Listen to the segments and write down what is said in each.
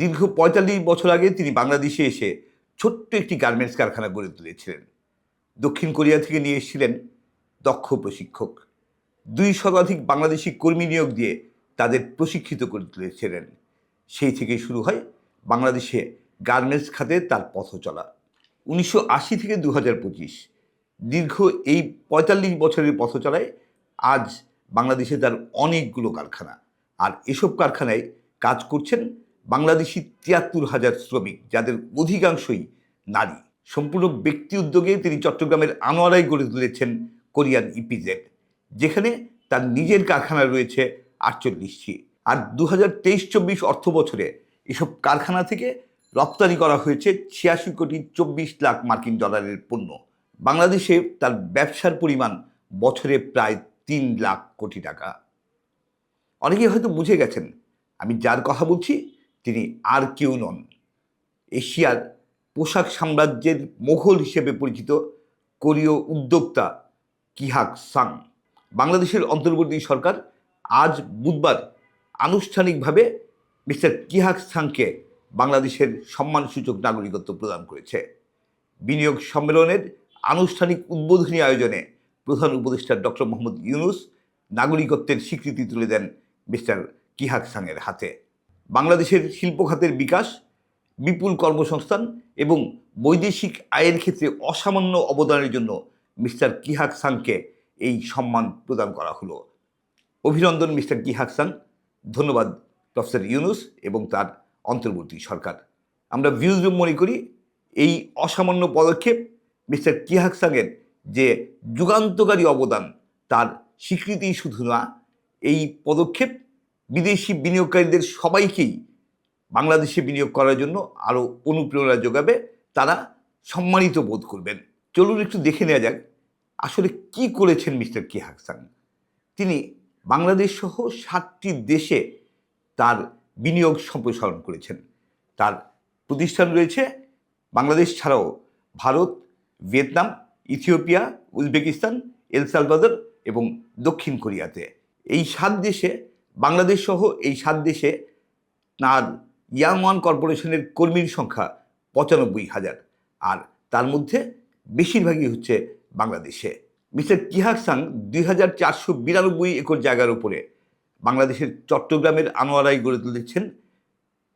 দীর্ঘ পঁয়তাল্লিশ বছর আগে তিনি বাংলাদেশে এসে ছোট্ট একটি গার্মেন্টস কারখানা গড়ে তুলেছিলেন। দক্ষিণ কোরিয়া থেকে নিয়ে এসেছিলেন দক্ষ প্রশিক্ষক। দুই শতাধিক বাংলাদেশি কর্মী নিয়োগ দিয়ে তাদের প্রশিক্ষিত করে তুলেছিলেন। সেই থেকেই শুরু হয় বাংলাদেশে গার্মেন্টস খাতে তার পথ চলা। উনিশশো আশি থেকে দু হাজার পঁচিশ দীর্ঘ এই পঁয়তাল্লিশ বছরের পথ চলায় আজ বাংলাদেশে তার অনেকগুলো কারখানা। আর এসব কারখানায় কাজ করছেন বাংলাদেশি তিয়াত্তর হাজার শ্রমিক, যাদের অধিকাংশই নারী। সম্পূর্ণ ব্যক্তি উদ্যোগে তিনি চট্টগ্রামের আনোয়ারাই গড়ে তুলেছেন কোরিয়ান ইপিজেড, যেখানে তার নিজের কারখানা রয়েছে আটচল্লিশটি। আর দু হাজার তেইশ চব্বিশ অর্থ বছরে এসব কারখানা থেকে রপ্তানি করা হয়েছে ছিয়াশি কোটি চব্বিশ লাখ মার্কিন ডলারের পণ্য। বাংলাদেশে তার ব্যবসার পরিমাণ বছরে প্রায় তিন লাখ কোটি টাকা। অনেকে হয়তো বুঝে গেছেন আমি যার কথা বলছি তিনি আর কেউ নন। এশিয়ার পোশাক সাম্রাজ্যের মোঘল হিসেবে পরিচিত কোরীয় উদ্যোক্তা কিহাক সাং। বাংলাদেশের অন্তর্বর্তী সরকার আজ বুধবার আনুষ্ঠানিকভাবে মিস্টার কিহাক সাংকে বাংলাদেশের সম্মানসূচক নাগরিকত্ব প্রদান করেছে। বিনিয়োগ সম্মেলনের আনুষ্ঠানিক উদ্বোধনী আয়োজনে প্রধান উপদেষ্টা ডক্টর মোহাম্মদ ইউনুস নাগরিকত্বের স্বীকৃতি তুলে দেন মিস্টার কিহাক সাংয়ের হাতে। বাংলাদেশের শিল্প খাতের বিকাশ, বিপুল কর্মসংস্থান এবং বৈদেশিক আয়ের ক্ষেত্রে অসামান্য অবদানের জন্য মিস্টার কিহাক সাংকে এই সম্মান প্রদান করা হলো। অভিনন্দন মিস্টার কিহাক সাং ধন্যবাদ প্রফেসর ইউনুস এবং তার অন্তর্বর্তী সরকার। আমরা ভিউজ মনে করি, এই অসামান্য পদক্ষেপ মিস্টার কিহাক সাংয়ের যে যুগান্তকারী অবদান তার স্বীকৃতি শুধু না, এই পদক্ষেপ বিদেশি বিনিয়োগকারীদের সবাইকেই বাংলাদেশে বিনিয়োগ করার জন্য আরও অনুপ্রেরণা যোগাবে, তারা সম্মানিত বোধ করবেন। চলুন একটু দেখে নেওয়া যাক আসলে কি করেছেন মিস্টার কি হাকসান তিনি বাংলাদেশ সহ সাতটি দেশে তার বিনিয়োগ সম্প্রসারণ করেছেন। তার প্রতিষ্ঠান রয়েছে বাংলাদেশ ছাড়াও Bharat, Vietnam, Ethiopia, Uzbekistan, El Salvador এবং দক্ষিণ কোরিয়াতে। এই সাত দেশে বাংলাদেশ সহ এই সাত দেশে তার ইয়াং ওয়ান কর্পোরেশনের কর্মীর সংখ্যা পঁচানব্বই হাজার। আর তার মধ্যে বেশিরভাগই হচ্ছে বাংলাদেশে। মিস্টার কিহাক সাং দুই হাজার চারশো বিরানব্বই একর জায়গার উপরে বাংলাদেশের চট্টগ্রামের আনোয়ারাই গড়ে তুলেছেন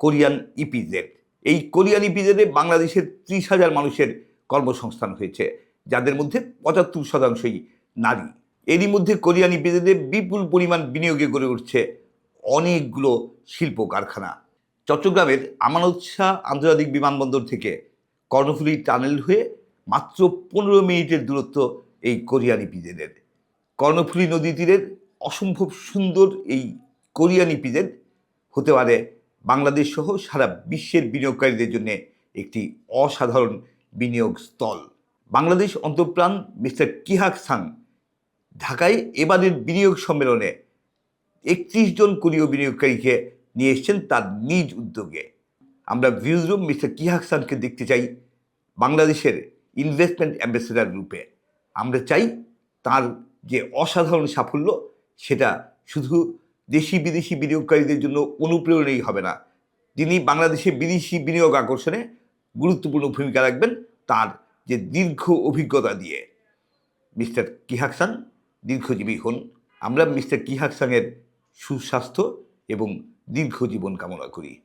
কোরিয়ান ইপিজেড এই কোরিয়ান ইপিজেডে বাংলাদেশের ত্রিশ হাজার মানুষের কর্মসংস্থান হয়েছে, যাদের মধ্যে পঁচাত্তর শতাংশই নারী। এরই মধ্যে কোরিয়ান ইপিজেডে বিপুল পরিমাণ বিনিয়োগে গড়ে উঠছে অনেকগুলো শিল্প কারখানা। চট্টগ্রামের আমানত শাহ আন্তর্জাতিক বিমানবন্দর থেকে কর্ণফুলী টানেল হয়ে মাত্র পনেরো মিনিটের দূরত্ব এই কোরিয়ান ইপিজেডের কর্ণফুলী নদী তীরের অসম্ভব সুন্দর এই কোরিয়ান ইপিজেড হতে পারে বাংলাদেশ সহ সারা বিশ্বের বিনিয়োগকারীদের জন্য একটি অসাধারণ বিনিয়োগ স্থল। বাংলাদেশ অন্তঃপ্রাণ মিস্টার কিহাক সাং ঢাকায় এবারের বিনিয়োগ সম্মেলনে একত্রিশ জন কোরীয় বিনিয়োগকারীকে নিয়ে এসছেন তার নিজ উদ্যোগে। আমরা ভিউজ রুম মিস্টার কিহাক সানকে দেখতে চাই বাংলাদেশের ইনভেস্টমেন্ট অ্যাম্বাসেডার রূপে। আমরা চাই তার যে অসাধারণ সাফল্য, সেটা শুধু দেশি বিদেশি বিনিয়োগকারীদের জন্য অনুপ্রেরণাই হবে না। তিনি বাংলাদেশে বিদেশি বিনিয়োগ আকর্ষণে গুরুত্বপূর্ণ ভূমিকা রাখবেন তার যে দীর্ঘ অভিজ্ঞতা দিয়ে। মিস্টার কিহাকসান দীর্ঘজীবী হন। আমরা মিস্টার কিহাক সাংয়ের সুস্বাস্থ্য এবং দীর্ঘ জীবন কামনা করি।